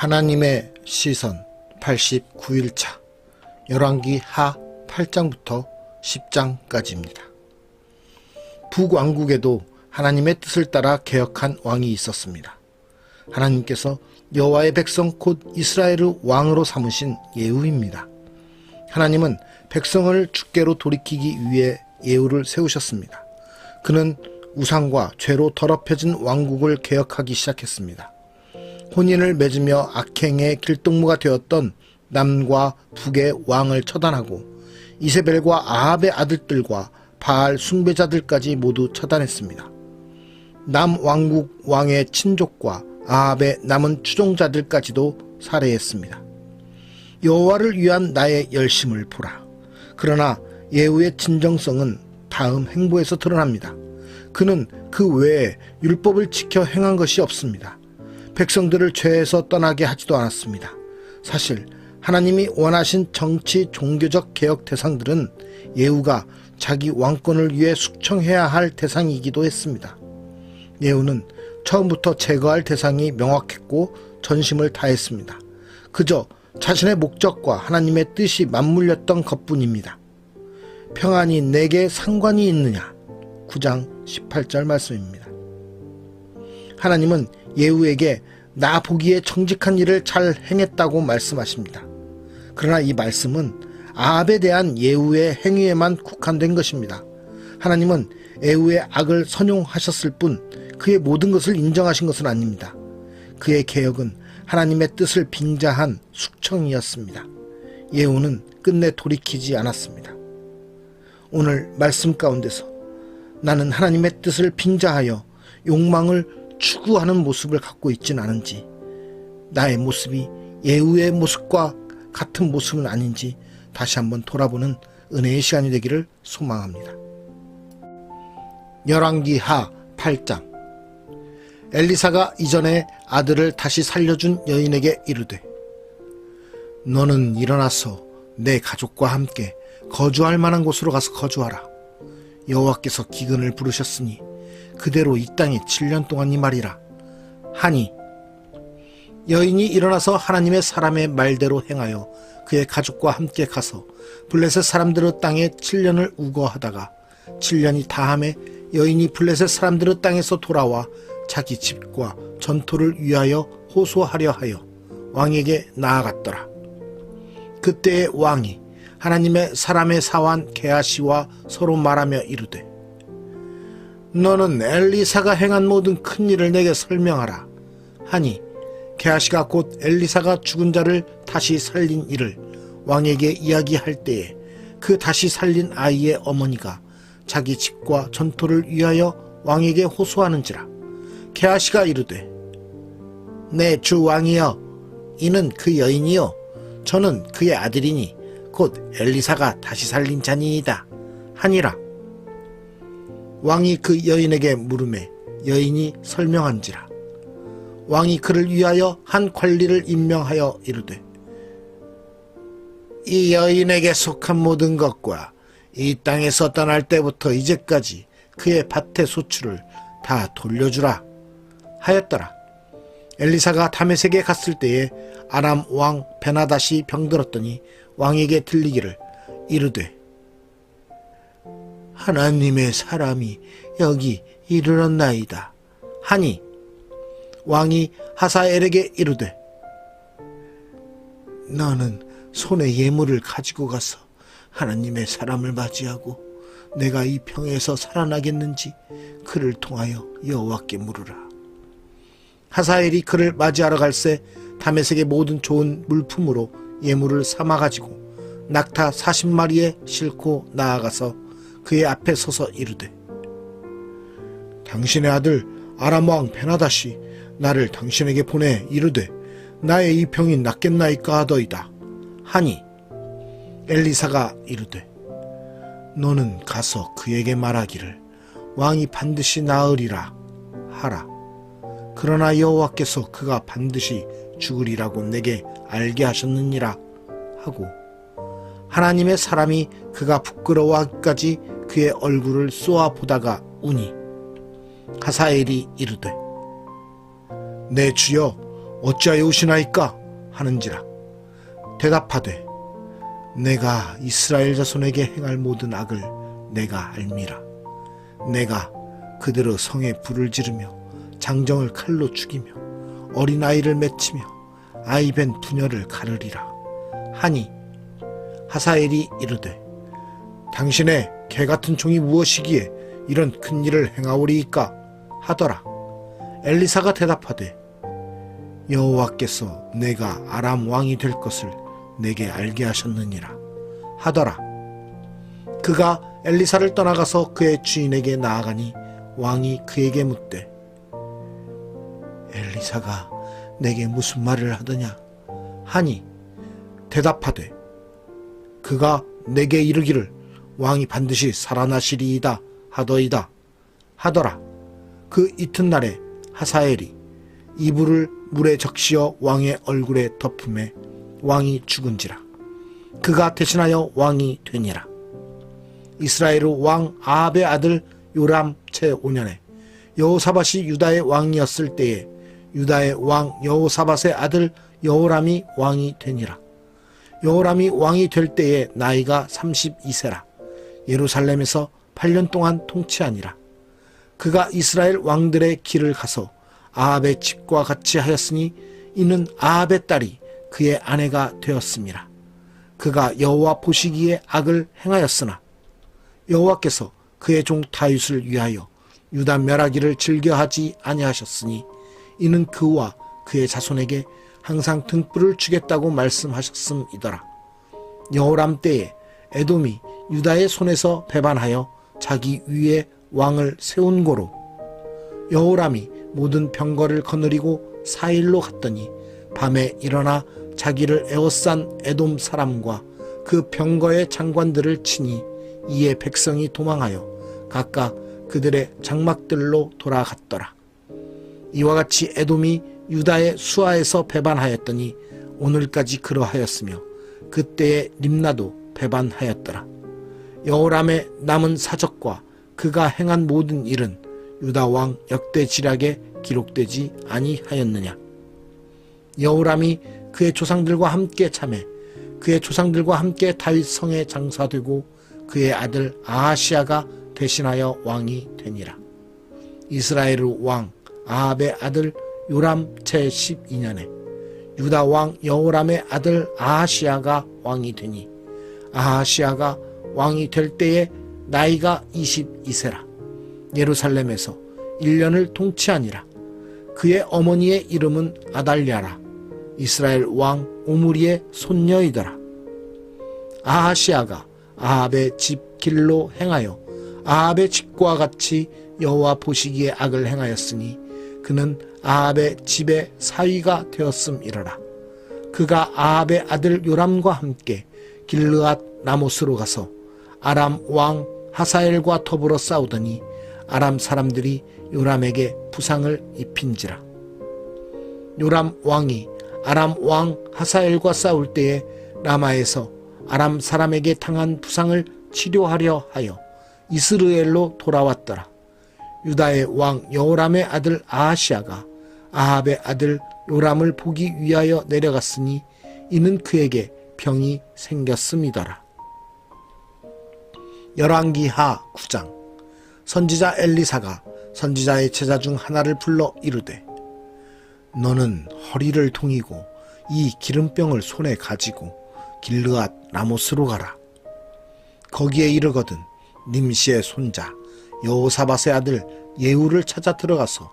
하나님의 시선 89일차 열왕기 하 8장부터 10장까지입니다. 북왕국에도 하나님의 뜻을 따라 개혁한 왕이 있었습니다. 하나님께서 여호와의 백성 곧 이스라엘의 왕으로 삼으신 예후입니다. 하나님은 백성을 주께로 돌이키기 위해 예후를 세우셨습니다. 그는 우상과 죄로 더럽혀진 왕국을 개혁하기 시작했습니다. 혼인을 맺으며 악행의 길동무가 되었던 남과 북의 왕을 처단하고 이세벨과 아합의 아들들과 바알 숭배자들까지 모두 처단했습니다. 남 왕국 왕의 친족과 아합의 남은 추종자들까지도 살해했습니다. 여호와를 위한 나의 열심을 보라. 그러나 예후의 진정성은 다음 행보에서 드러납니다. 그는 그 외에 율법을 지켜 행한 것이 없습니다. 백성들을 죄에서 떠나게 하지도 않았습니다. 사실 하나님이 원하신 정치 종교적 개혁 대상들은 예후가 자기 왕권을 위해 숙청해야 할 대상이기도 했습니다. 예후는 처음부터 제거할 대상이 명확했고 전심을 다했습니다. 그저 자신의 목적과 하나님의 뜻이 맞물렸던 것뿐입니다. 평안이 내게 상관이 있느냐? 9장 18절 말씀입니다. 하나님은 예후에게 나 보기에 정직한 일을 잘 행했다고 말씀하십니다. 그러나 이 말씀은 아합에 대한 예후의 행위에만 국한된 것입니다. 하나님은 예후의 악을 선용하셨을 뿐 그의 모든 것을 인정하신 것은 아닙니다. 그의 개혁은 하나님의 뜻을 빙자한 숙청이었습니다. 예후는 끝내 돌이키지 않았습니다. 오늘 말씀 가운데서 나는 하나님의 뜻을 빙자하여 욕망을 추구하는 모습을 갖고 있진 않은지 나의 모습이 예후의 모습과 같은 모습은 아닌지 다시 한번 돌아보는 은혜의 시간이 되기를 소망합니다. 열왕기 하 8장 엘리사가 이전에 아들을 다시 살려준 여인에게 이르되 너는 일어나서 내 가족과 함께 거주할 만한 곳으로 가서 거주하라. 여호와께서 기근을 부르셨으니 그대로 이 땅에 7년 동안이 말이라. 하니 여인이 일어나서 하나님의 사람의 말대로 행하여 그의 가족과 함께 가서 블레셋 사람들의 땅에 7년을 우거하다가 7년이 다함에 여인이 블레셋 사람들의 땅에서 돌아와 자기 집과 전토를 위하여 호소하려 하여 왕에게 나아갔더라. 그때의 왕이 하나님의 사람의 사환 게하시와 서로 말하며 이르되 너는 엘리사가 행한 모든 큰 일을 내게 설명하라. 하니 게하시가 곧 엘리사가 죽은 자를 다시 살린 일을 왕에게 이야기할 때에 그 다시 살린 아이의 어머니가 자기 집과 전토를 위하여 왕에게 호소하는지라. 게하시가 이르되 내 주 왕이여 이는 그 여인이요. 저는 그의 아들이니 곧 엘리사가 다시 살린 자니이다. 하니라 왕이 그 여인에게 물음에 여인이 설명한지라 왕이 그를 위하여 한 관리를 임명하여 이르되 이 여인에게 속한 모든 것과 이 땅에서 떠날 때부터 이제까지 그의 밭의 소출을 다 돌려주라 하였더라. 엘리사가 다메섹에 갔을 때에 아람 왕 베나다시 병들었더니 왕에게 들리기를 이르되 하나님의 사람이 여기 이르렀나이다 하니 왕이 하사엘에게 이르되 너는 손에 예물을 가지고 가서 하나님의 사람을 맞이하고 내가 이 평에서 살아나겠는지 그를 통하여 여호와께 물으라. 하사엘이 그를 맞이하러 갈새 다메섹의 모든 좋은 물품으로 예물을 삼아 가지고 낙타 40마리에 싣고 나아가서 그의 앞에 서서 이르되 당신의 아들 아람 왕 베나다시 나를 당신에게 보내 이르되 나의 이 병이 낫겠나이까 하더이다. 하니 엘리사가 이르되 너는 가서 그에게 말하기를 왕이 반드시 나으리라 하라. 그러나 여호와께서 그가 반드시 죽으리라고 내게 알게 하셨느니라 하고 하나님의 사람이 그가 부끄러워하기까지 그의 얼굴을 쏘아 보다가 우니. 하사엘이 이르되 내 주여 어찌하여 오시나이까? 하는지라. 대답하되 내가 이스라엘 자손에게 행할 모든 악을 내가 알미라. 내가 그대로 성에 불을 지르며 장정을 칼로 죽이며 어린아이를 맺히며 아이벤 부녀를 가르리라. 하니 하사엘이 이르되 당신의 개 같은 종이 무엇이기에 이런 큰 일을 행하오리이까 하더라. 엘리사가 대답하되 여호와께서 내가 아람 왕이 될 것을 내게 알게 하셨느니라 하더라. 그가 엘리사를 떠나가서 그의 주인에게 나아가니 왕이 그에게 묻되 엘리사가 내게 무슨 말을 하더냐 하니 대답하되 그가 내게 이르기를 왕이 반드시 살아나시리이다 하더이다. 하더라. 그 이튿날에 하사엘이 이불을 물에 적시어 왕의 얼굴에 덮음에 왕이 죽은지라. 그가 대신하여 왕이 되니라. 이스라엘 왕 아합의 아들 요람 제5년에 여호사밧이 유다의 왕이었을 때에 유다의 왕 여호사밧의 아들 여호람이 왕이 되니라. 여호람이 왕이 될 때에 나이가 32세라 예루살렘에서 8년 동안 통치하니라 그가 이스라엘 왕들의 길을 가서 아합의 집과 같이 하였으니 이는 아합의 딸이 그의 아내가 되었습니다. 그가 여호와 보시기에 악을 행하였으나 여호와께서 그의 종 다윗을 위하여 유다 멸하기를 즐겨하지 아니하셨으니 이는 그와 그의 자손에게 항상 등불을 주겠다고 말씀하셨음이더라. 여호람 때에 에돔이 유다의 손에서 배반하여 자기 위에 왕을 세운 고로 여호람이 모든 병거를 거느리고 사일로 갔더니 밤에 일어나 자기를 에워싼 에돔 사람과 그 병거의 장관들을 치니 이에 백성이 도망하여 각각 그들의 장막들로 돌아갔더라. 이와 같이 에돔이 유다의 수하에서 배반하였더니 오늘까지 그러하였으며 그때의 림나도 배반하였더라. 여호람의 남은 사적과 그가 행한 모든 일은 유다 왕 역대 지략에 기록되지 아니하였느냐. 여호람이 그의 조상들과 함께 참해 그의 조상들과 함께 다윗 성에 장사되고 그의 아들 아하시아가 대신하여 왕이 되니라. 이스라엘 왕 아합의 아들 요람 제 12년에 유다 왕 여호람의 아들 아하시아가 왕이 되니 아하시아가 왕이 될 때에 나이가 22세라. 예루살렘에서 1년을 통치하니라 그의 어머니의 이름은 아달랴라. 이스라엘 왕 오므리의 손녀이더라. 아하시아가 아합의 집 길로 행하여 아합의 집과 같이 여호와 보시기에 악을 행하였으니 그는 아합의 집의 사위가 되었음이러라. 그가 아합의 아들 요람과 함께 길르앗 라모스로 가서 아람 왕 하사엘과 더불어 싸우더니 아람 사람들이 요람에게 부상을 입힌지라. 요람 왕이 아람 왕 하사엘과 싸울 때에 라마에서 아람 사람에게 당한 부상을 치료하려 하여 이스르엘로 돌아왔더라. 유다의 왕 여호람의 아들 아하시아가 아합의 아들 요람을 보기 위하여 내려갔으니 이는 그에게 병이 생겼음이더라. 열왕기하 9장 선지자 엘리사가 선지자의 제자 중 하나를 불러 이르되 너는 허리를 동이고 이 기름병을 손에 가지고 길르앗 라모스로 가라. 거기에 이르거든 님시의 손자 여호사밧의 아들 예후를 찾아 들어가서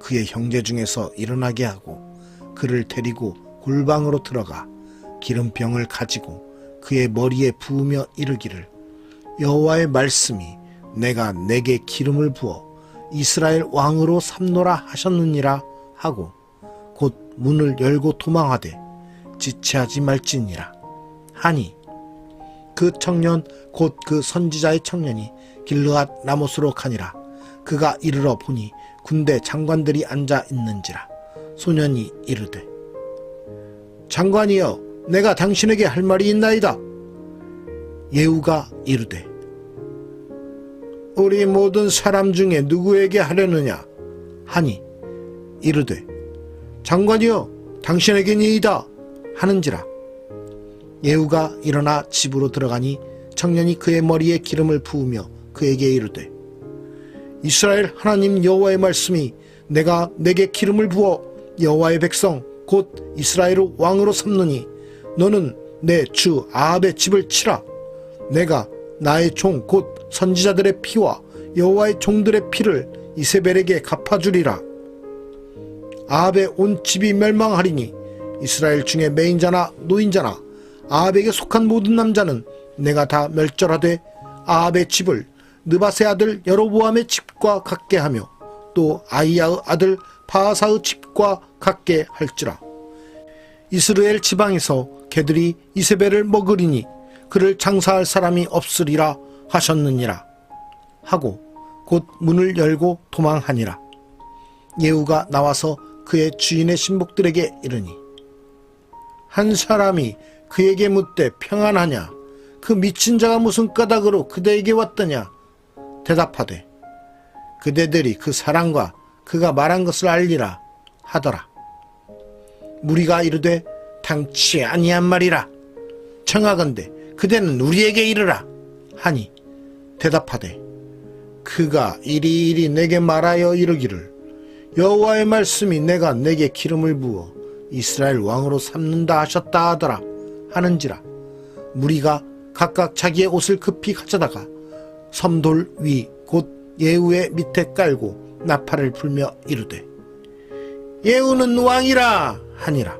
그의 형제 중에서 일어나게 하고 그를 데리고 골방으로 들어가 기름병을 가지고 그의 머리에 부으며 이르기를 여호와의 말씀이 내가 내게 기름을 부어 이스라엘 왕으로 삼노라 하셨느니라 하고 곧 문을 열고 도망하되 지체하지 말지니라. 하니 그 청년 곧 그 선지자의 청년이 길르앗 라모스로 가니라. 그가 이르러 보니 군대 장관들이 앉아 있는지라. 소년이 이르되 장관이여 내가 당신에게 할 말이 있나이다. 예후가 이르되 우리 모든 사람 중에 누구에게 하려느냐? 하니 이르되 장관이여 당신에게니이다 하는지라. 예후가 일어나 집으로 들어가니 청년이 그의 머리에 기름을 부으며 그에게 이르되 이스라엘 하나님 여호와의 말씀이 내가 내게 기름을 부어 여호와의 백성 곧 이스라엘을 왕으로 삼느니 너는 내 주 아합의 집을 치라. 내가 나의 종 곧 선지자들의 피와 여호와의 종들의 피를 이세벨에게 갚아주리라. 아합의 온 집이 멸망하리니 이스라엘 중에 매인자나 노인자나 아합에게 속한 모든 남자는 내가 다 멸절하되 아합의 집을 느바세 아들 여로보암의 집과 같게 하며 또 아이야의 아들 바하사의 집과 같게 할지라. 이스라엘 지방에서 개들이 이세벨을 먹으리니 그를 장사할 사람이 없으리라 하셨느니라 하고 곧 문을 열고 도망하니라. 예후가 나와서 그의 주인의 신복들에게 이르니 한 사람이 그에게 묻되 평안하냐? 그 미친 자가 무슨 까닭으로 그대에게 왔더냐? 대답하되 그대들이 그 사랑과 그가 말한 것을 알리라 하더라. 무리가 이르되 당치 아니한 말이라. 청하건대 그대는 우리에게 이르라 하니 대답하되 그가 이리이리 내게 말하여 이르기를 여호와의 말씀이 내가 내게 기름을 부어 이스라엘 왕으로 삼는다 하셨다 하더라 하는지라. 무리가 각각 자기의 옷을 급히 가져다가 섬돌 위 곧 예후의 밑에 깔고 나팔을 불며 이르되 예후는 왕이라 하니라.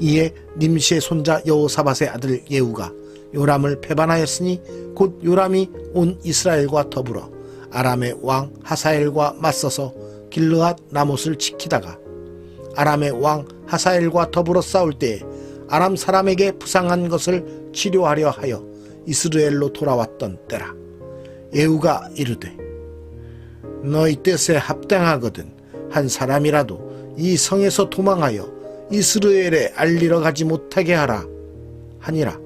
이에 님시의 손자 여호사밧의 아들 예후가 요람을 배반하였으니 곧 요람이 온 이스라엘과 더불어 아람의 왕 하사엘과 맞서서 길르앗 나못을 지키다가 아람의 왕 하사엘과 더불어 싸울 때에 아람 사람에게 부상한 것을 치료하려 하여 이스라엘로 돌아왔던 때라. 예후가 이르되 너희 뜻에 합당하거든. 한 사람이라도 이 성에서 도망하여 이스라엘에 알리러 가지 못하게 하라. 하니라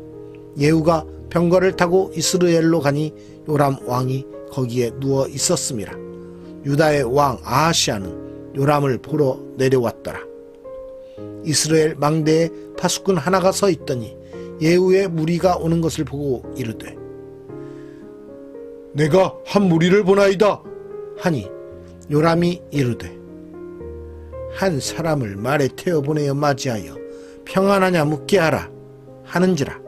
예후가 병거를 타고 이스라엘로 가니 요람 왕이 거기에 누워 있었음이라 유다의 왕 아하시아는 요람을 보러 내려왔더라. 이스라엘 망대에 파수꾼 하나가 서 있더니 예후의 무리가 오는 것을 보고 이르되 내가 한 무리를 보나이다 하니 요람이 이르되 한 사람을 말에 태워 보내어 맞이하여 평안하냐 묻게 하라 하는지라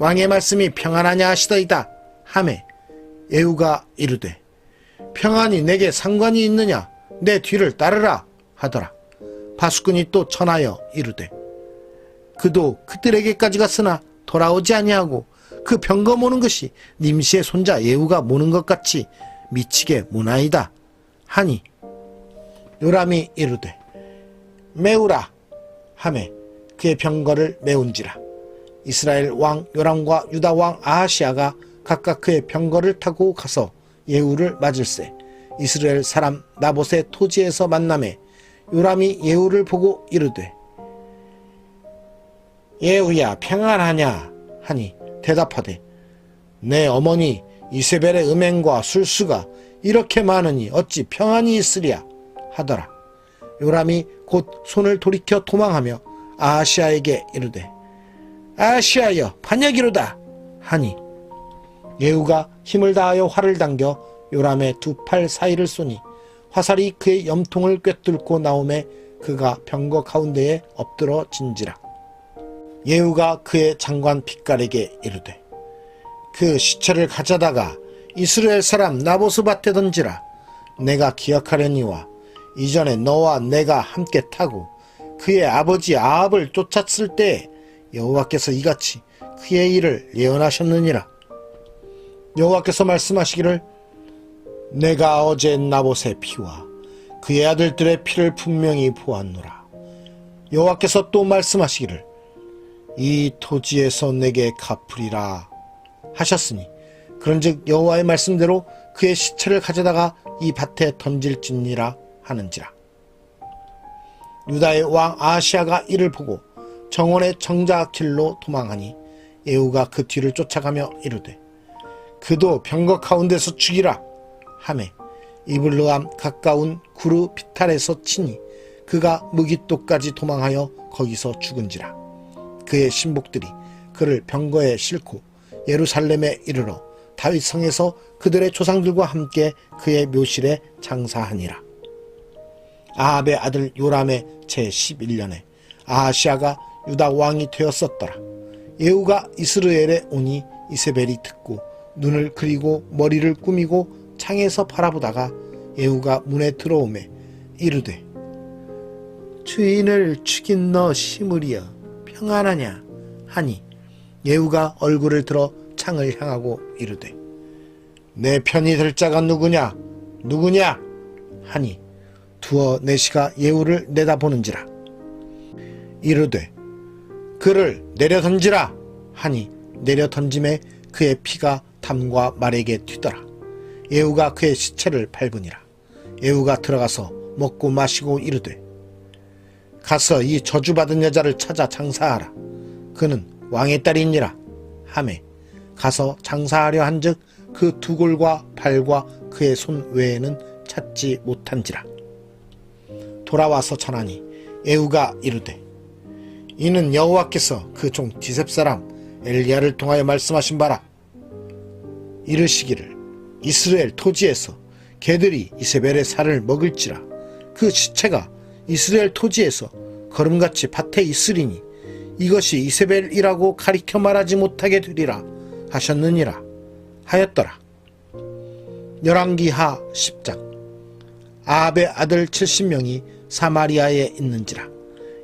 왕의 말씀이 평안하냐 하시더이다. 하매 예후가 이르되 평안이 내게 상관이 있느냐? 내 뒤를 따르라 하더라. 파수꾼이 또 전하여 이르되 그도 그들에게까지 갔으나 돌아오지 아니하고 그 병거 모는 것이 님시의 손자 예후가 모는 것 같이 미치게 모나이다. 하니 요람이 이르되 메우라 하매 그의 병거를 메운지라 이스라엘 왕 요람과 유다 왕 아하시아가 각각 그의 병거를 타고 가서 예후를 맞을세. 이스라엘 사람 나봇의 토지에서 만남에 요람이 예후를 보고 이르되 예후야 평안하냐? 하니 대답하되 내 어머니 이세벨의 음행과 술수가 이렇게 많으니 어찌 평안이 있으랴? 하더라. 요람이 곧 손을 돌이켜 도망하며 아시아에게 이르되 아시아여 반역이로다 하니 예후가 힘을 다하여 활을 당겨 요람의 두 팔 사이를 쏘니 화살이 그의 염통을 꿰뚫고 나오매 그가 병거 가운데에 엎드러 진지라. 예후가 그의 장관 빛깔에게 이르되 그 시체를 가져다가 이스라엘 사람 나보스 밭에 던지라. 내가 기억하려니와 이전에 너와 내가 함께 타고 그의 아버지 아합을 쫓았을 때 여호와께서 이같이 그의 일을 예언하셨느니라. 여호와께서 말씀하시기를 내가 어제 나봇의 피와 그의 아들들의 피를 분명히 보았노라. 여호와께서 또 말씀하시기를 이 토지에서 내게 갚으리라 하셨으니 그런즉 여호와의 말씀대로 그의 시체를 가져다가 이 밭에 던질지니라 하는지라. 유다의 왕 아시아가 이를 보고 정원의 정자 길로 도망하니 예후가 그 뒤를 쫓아가며 이르되 그도 병거 가운데서 죽이라 하매 이블르암 가까운 구르 피탈에서 치니 그가 무기또까지 도망하여 거기서 죽은지라. 그의 신복들이 그를 병거에 싣고 예루살렘에 이르러 다윗 성에서 그들의 조상들과 함께 그의 묘실에 장사하니라. 아합의 아들 요람의 제 11년에 아하시아가 유다 왕이 되었었더라. 예후가 이스라엘에 오니 이세벨이 듣고 눈을 그리고 머리를 꾸미고 창에서 바라보다가 예후가 문에 들어오매 이르되 주인을 죽인 너 시므리여 평안하냐? 하니 예후가 얼굴을 들어 창을 향하고 이르되 내 편이 될 자가 누구냐? 누구냐? 하니 두어 내시가 예후를 내다보는지라. 이르되 그를 내려 던지라 하니 내려 던짐에 그의 피가 담과 말에게 튀더라. 예후가 그의 시체를 밟으니라. 예후가 들어가서 먹고 마시고 이르되 가서 이 저주받은 여자를 찾아 장사하라. 그는 왕의 딸이니라 하매 가서 장사하려 한즉 그 두 골과 발과 그의 손 외에는 찾지 못한지라. 돌아와서 전하니 에우가 이르되 이는 여호와께서 그 종 디셉 사람 엘리야를 통하여 말씀하신 바라. 이르시기를 이스라엘 토지에서 개들이 이세벨의 살을 먹을지라. 그 시체가 이스라엘 토지에서 걸음같이 밭에 있으리니 이것이 이세벨이라고 가리켜 말하지 못하게 되리라 하셨느니라 하였더라. 열왕기하 10장. 아합의 아들 70명이 사마리아에 있는지라.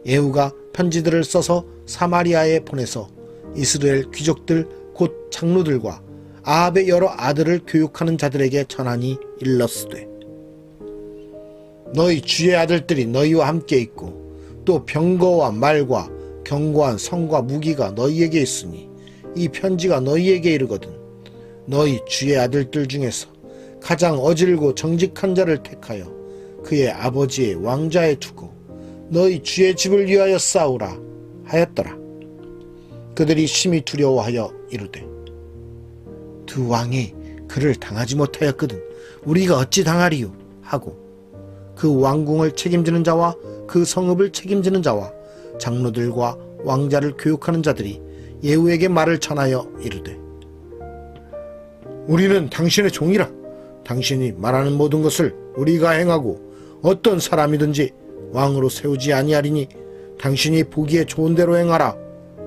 예후가 편지들을 써서 사마리아에 보내서 이스라엘 귀족들 곧 장로들과 아합의 여러 아들을 교육하는 자들에게 전하니 일렀으되 너희 주의 아들들이 너희와 함께 있고 또 병거와 말과 견고한 성과 무기가 너희에게 있으니 이 편지가 너희에게 이르거든 너희 주의 아들들 중에서 가장 어질고 정직한 자를 택하여 그의 아버지의 왕자에 두고 너희 주의 집을 위하여 싸우라 하였더라. 그들이 심히 두려워하여 이르되 두 왕이 그를 당하지 못하였거든 우리가 어찌 당하리요 하고 그 왕궁을 책임지는 자와 그 성읍을 책임지는 자와 장로들과 왕자를 교육하는 자들이 예후에게 말을 전하여 이르되 우리는 당신의 종이라 당신이 말하는 모든 것을 우리가 행하고 어떤 사람이든지 왕으로 세우지 아니하리니 당신이 보기에 좋은 대로 행하라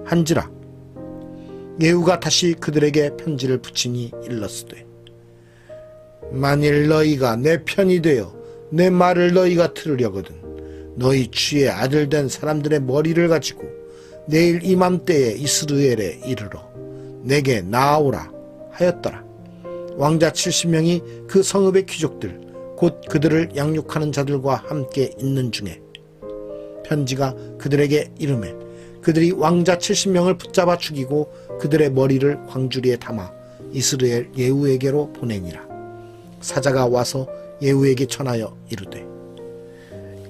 한지라. 예후가 다시 그들에게 편지를 붙이니 일렀으되 만일 너희가 내 편이 되어 내 말을 너희가 들으려거든 너희 주의 아들 된 사람들의 머리를 가지고 내일 이맘때에 이스라엘에 이르러 내게 나아오라 하였더라. 왕자 70명이 그 성읍의 귀족들 곧 그들을 양육하는 자들과 함께 있는 중에 편지가 그들에게 이름해 그들이 왕자 70명을 붙잡아 죽이고 그들의 머리를 광주리에 담아 이스라엘 예후에게로 보내니라. 사자가 와서 예후에게 전하여 이르되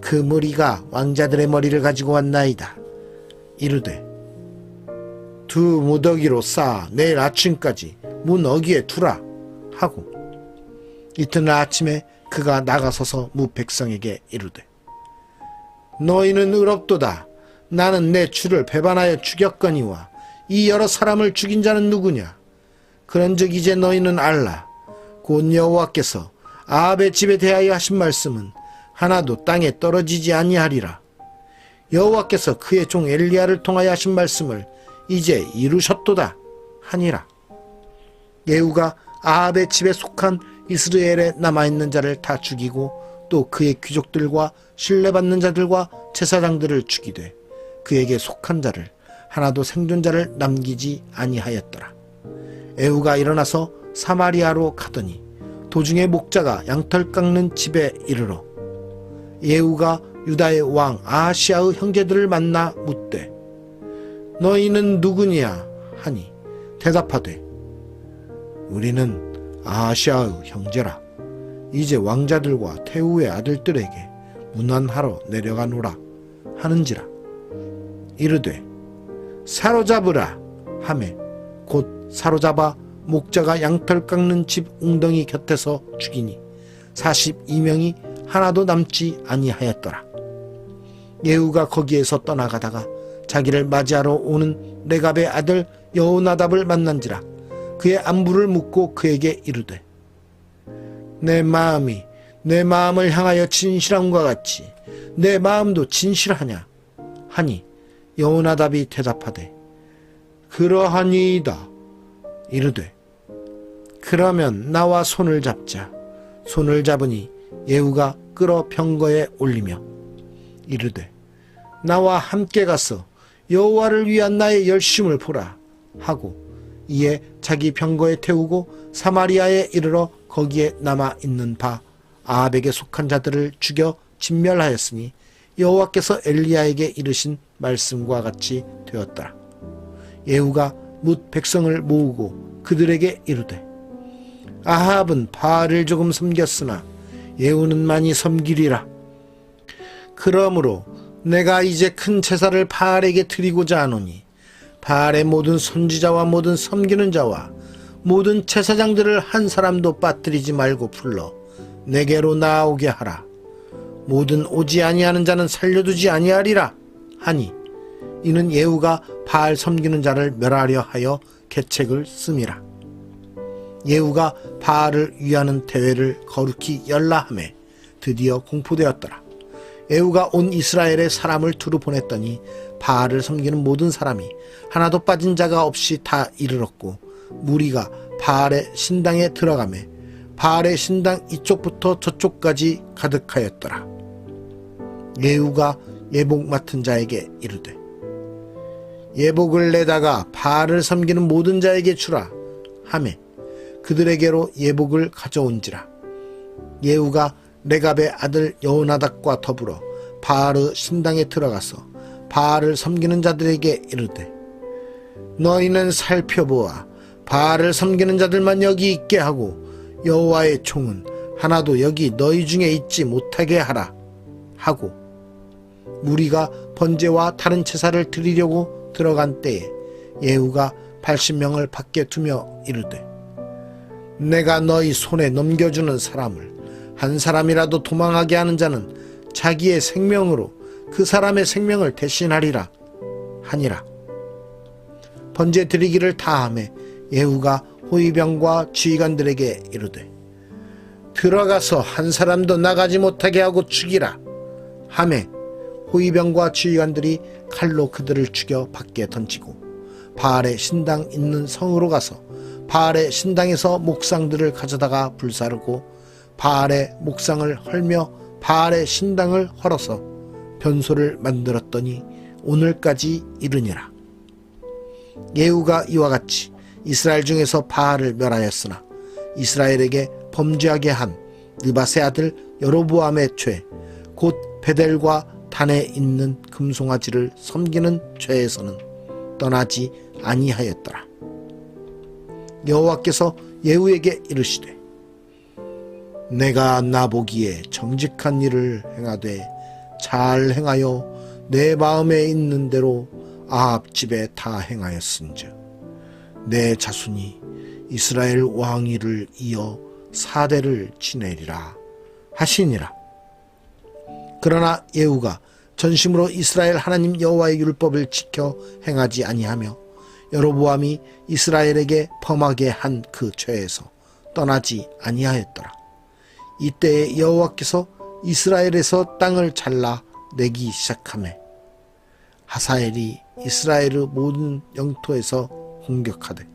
그 머리가 왕자들의 머리를 가지고 왔나이다. 이르되 두 무더기로 쌓아 내일 아침까지 문 어기에 두라 하고 이튿날 아침에 그가 나가서서 무 백성에게 이르되 너희는 의롭도다. 나는 내 주를 배반하여 죽였거니와 이 여러 사람을 죽인 자는 누구냐? 그런즉 이제 너희는 알라. 곧 여호와께서 아합의 집에 대하여 하신 말씀은 하나도 땅에 떨어지지 아니하리라. 여호와께서 그의 종 엘리야를 통하여 하신 말씀을 이제 이루셨도다 하니라. 예후가 아합의 집에 속한 이스라엘에 남아있는 자를 다 죽이고 또 그의 귀족들과 신뢰받는 자들과 제사장들을 죽이되 그에게 속한 자를 하나도 생존자를 남기지 아니하였더라. 에후가 일어나서 사마리아로 가더니 도중에 목자가 양털 깎는 집에 이르러 예후가 유다의 왕 아시아의 형제들을 만나 묻되 너희는 누구냐 하니 대답하되 우리는 아시아의 형제라. 이제 왕자들과 태우의 아들들에게 문안하러 내려가노라 하는지라. 이르되 사로잡으라 하매 곧 사로잡아 목자가 양털 깎는 집 웅덩이 곁에서 죽이니 42명이 하나도 남지 아니하였더라. 예후가 거기에서 떠나가다가 자기를 맞이하러 오는 레갑의 아들 여호나답을 만난지라 그의 안부를 묻고 그에게 이르되 내 마음이 내 마음을 향하여 진실함과 같이 내 마음도 진실하냐? 하니 여호나답이 대답하되 그러하니이다. 이르되 그러면 나와 손을 잡자. 손을 잡으니 예후가 끌어 병거에 올리며 이르되 나와 함께 가서 여호와를 위한 나의 열심을 보라 하고 이에 자기 병거에 태우고 사마리아에 이르러 거기에 남아 있는 바 아합에게 속한 자들을 죽여 진멸하였으니 여호와께서 엘리야에게 이르신 말씀과 같이 되었더라. 예후가 뭇 백성을 모으고 그들에게 이르되 아합은 바알을 조금 섬겼으나 예후는 많이 섬기리라. 그러므로 내가 이제 큰 제사를 바알에게 드리고자 하노니 바알의 모든 선지자와 모든 섬기는 자와 모든 제사장들을 한 사람도 빠뜨리지 말고 불러 내게로 나오게 하라. 모든 오지 아니하는 자는 살려두지 아니하리라 하니 이는 예후가 바알 섬기는 자를 멸하려 하여 계책을 씀이라. 예후가 바알을 위하는 대회를 거룩히 열라함에 드디어 공포되었더라. 예후가 온 이스라엘의 사람을 두루 보냈더니 바알을 섬기는 모든 사람이 하나도 빠진 자가 없이 다 이르렀고 무리가 바알의 신당에 들어가매 바알의 신당 이쪽부터 저쪽까지 가득하였더라. 예후가 예복 맡은 자에게 이르되 예복을 내다가 바알을 섬기는 모든 자에게 주라 하매 그들에게로 예복을 가져온지라 예후가 레갑의 아들 여호나닥과 더불어 바알의 신당에 들어가서 바알을 섬기는 자들에게 이르되 너희는 살펴보아 바알을 섬기는 자들만 여기 있게 하고 여호와의 총은 하나도 여기 너희 중에 있지 못하게 하라 하고 무리가 번제와 다른 제사를 드리려고 들어간 때에 예후가 80명을 밖에 두며 이르되 내가 너희 손에 넘겨주는 사람을 한 사람이라도 도망하게 하는 자는 자기의 생명으로 그 사람의 생명을 대신하리라 하니라. 번제 드리기를 다함에 예후가 호위병과 지휘관들에게 이르되 들어가서 한 사람도 나가지 못하게 하고 죽이라 하매 호위병과 지휘관들이 칼로 그들을 죽여 밖에 던지고 바알의 신당 있는 성으로 가서 바알의 신당에서 목상들을 가져다가 불사르고 바알의 목상을 헐며 바알의 신당을 헐어서 변소를 만들었더니 오늘까지 이르니라. 예후가 이와 같이 이스라엘 중에서 바알을 멸하였으나 이스라엘에게 범죄하게 한 느바세 아들 여로보암의 죄, 곧 베델과 단에 있는 금송아지를 섬기는 죄에서는 떠나지 아니하였더라. 여호와께서 예후에게 이르시되 내가 나보기에 정직한 일을 행하되 잘 행하여 내 마음에 있는 대로 아합 집에 다 행하였은즉 내 자손이 이스라엘 왕위를 이어 사대를 지내리라 하시니라. 그러나 예후가 전심으로 이스라엘 하나님 여호와의 율법을 지켜 행하지 아니하며 여로보암이 이스라엘에게 범하게 한 그 죄에서 떠나지 아니하였더라. 이때에 여호와께서 이스라엘에서 땅을 잘라 내기 시작하매 하사엘이 이스라엘의 모든 영토에서 공격하되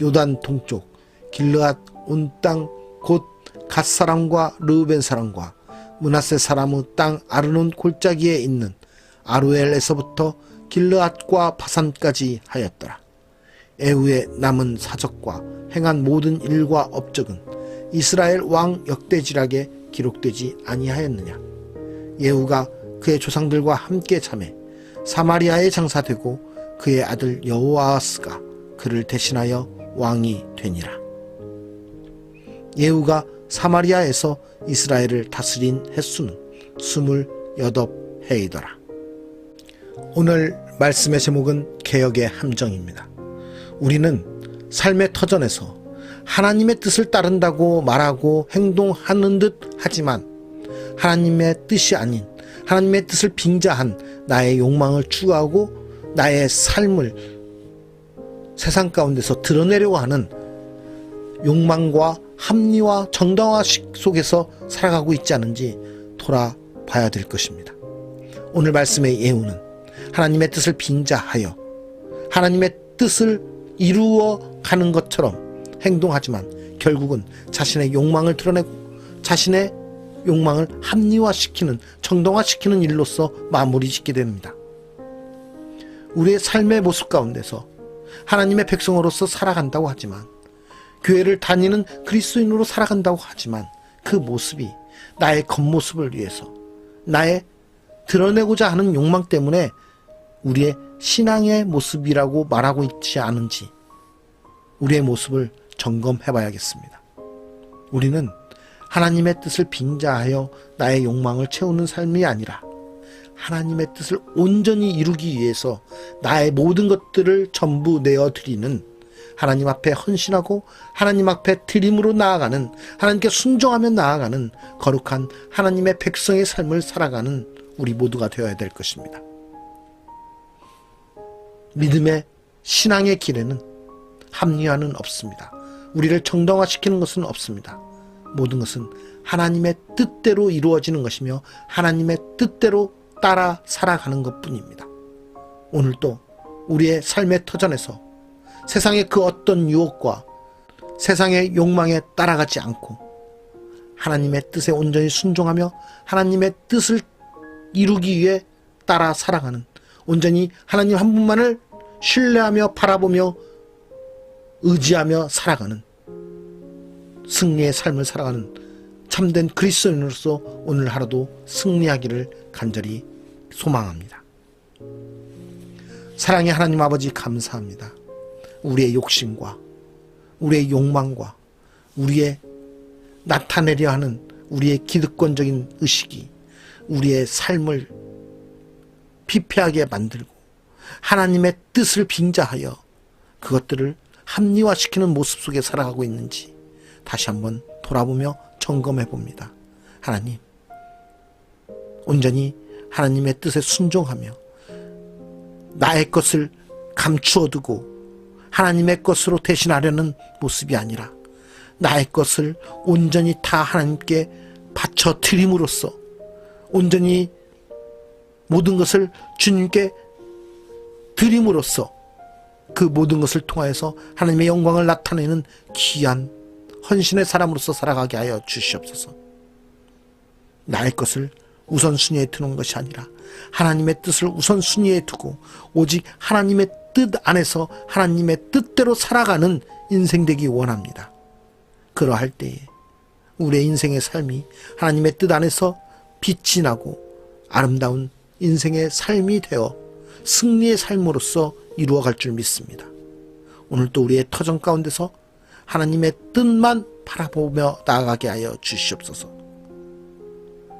요단 동쪽 길르앗 온 땅 곧 갓 사람과 르우벤 사람과 문하세 사람의 땅 아르논 골짜기에 있는 아루엘에서부터 길르앗과 바산까지 하였더라. 에후의 남은 사적과 행한 모든 일과 업적은 이스라엘 왕 역대지락에 기록되지 아니하였느냐? 예후가 그의 조상들과 함께 참해 사마리아에 장사되고 그의 아들 여호아스가 그를 대신하여 왕이 되니라. 예후가 사마리아에서 이스라엘을 다스린 횟수는 스물여덟 해이더라. 오늘 말씀의 제목은 개혁의 함정입니다. 우리는 삶의 터전에서 하나님의 뜻을 따른다고 말하고 행동하는 듯 하지만 하나님의 뜻이 아닌 하나님의 뜻을 빙자한 나의 욕망을 추구하고 나의 삶을 세상 가운데서 드러내려고 하는 욕망과 합리화, 정당화 속에서 살아가고 있지 않은지 돌아봐야 될 것입니다. 오늘 말씀의 예우는 하나님의 뜻을 빙자하여 하나님의 뜻을 이루어 가는 것처럼 행동하지만 결국은 자신의 욕망을 드러내고 자신의 욕망을 합리화시키는 정당화시키는 일로서 마무리 짓게 됩니다. 우리의 삶의 모습 가운데서 하나님의 백성으로서 살아간다고 하지만 교회를 다니는 그리스도인으로 살아간다고 하지만 그 모습이 나의 겉모습을 위해서 나의 드러내고자 하는 욕망 때문에 우리의 신앙의 모습이라고 말하고 있지 않은지 우리의 모습을 점검해 봐야겠습니다. 우리는 하나님의 뜻을 빙자하여 나의 욕망을 채우는 삶이 아니라 하나님의 뜻을 온전히 이루기 위해서 나의 모든 것들을 전부 내어 드리는 하나님 앞에 헌신하고 하나님 앞에 드림으로 나아가는 하나님께 순종하며 나아가는 거룩한 하나님의 백성의 삶을 살아가는 우리 모두가 되어야 될 것입니다. 믿음의 신앙의 길에는 합리화는 없습니다. 우리를 정당화시키는 것은 없습니다. 모든 것은 하나님의 뜻대로 이루어지는 것이며 하나님의 뜻대로 따라 살아가는 것 뿐입니다. 오늘도 우리의 삶의 터전에서 세상의 그 어떤 유혹과 세상의 욕망에 따라가지 않고 하나님의 뜻에 온전히 순종하며 하나님의 뜻을 이루기 위해 따라 살아가는 온전히 하나님 한 분만을 신뢰하며 바라보며 의지하며 살아가는 승리의 삶을 살아가는 참된 그리스도인으로서 오늘 하루도 승리하기를 간절히 소망합니다. 사랑의 하나님 아버지 감사합니다. 우리의 욕심과 우리의 욕망과 우리의 나타내려 하는 우리의 기득권적인 의식이 우리의 삶을 피폐하게 만들고 하나님의 뜻을 빙자하여 그것들을 합리화시키는 모습 속에 살아가고 있는지 다시 한번 돌아보며 점검해 봅니다. 하나님, 온전히 하나님의 뜻에 순종하며 나의 것을 감추어 두고 하나님의 것으로 대신하려는 모습이 아니라 나의 것을 온전히 다 하나님께 바쳐 드림으로써 온전히 모든 것을 주님께 드림으로써 그 모든 것을 통하여서 하나님의 영광을 나타내는 귀한 헌신의 사람으로서 살아가게 하여 주시옵소서. 나의 것을 우선순위에 두는 것이 아니라 하나님의 뜻을 우선순위에 두고 오직 하나님의 뜻 안에서 하나님의 뜻대로 살아가는 인생 되기 원합니다. 그러할 때에 우리의 인생의 삶이 하나님의 뜻 안에서 빛이 나고 아름다운 인생의 삶이 되어 승리의 삶으로서 이루어 갈 줄 믿습니다. 오늘 또 우리의 터전 가운데서 하나님의 뜻만 바라보며 나아가게 하여 주시옵소서.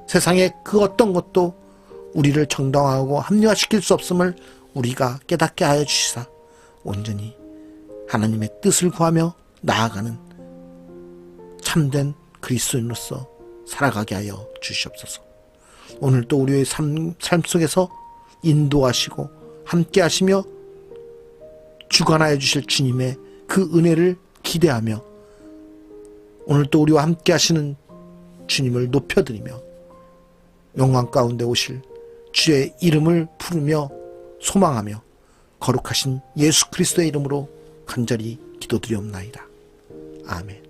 세상의 그 어떤 것도 우리를 정당화하고 합리화시킬 수 없음을 우리가 깨닫게 하여 주시사 온전히 하나님의 뜻을 구하며 나아가는 참된 그리스도인으로서 살아가게 하여 주시옵소서. 오늘 또 우리의 삶, 삶 속에서 인도하시고 함께 하시며 주관하여 주실 주님의 그 은혜를 기대하며 오늘 또 우리와 함께 하시는 주님을 높여드리며 영광 가운데 오실 주의 이름을 부르며 소망하며 거룩하신 예수 그리스도의 이름으로 간절히 기도드리옵나이다. 아멘.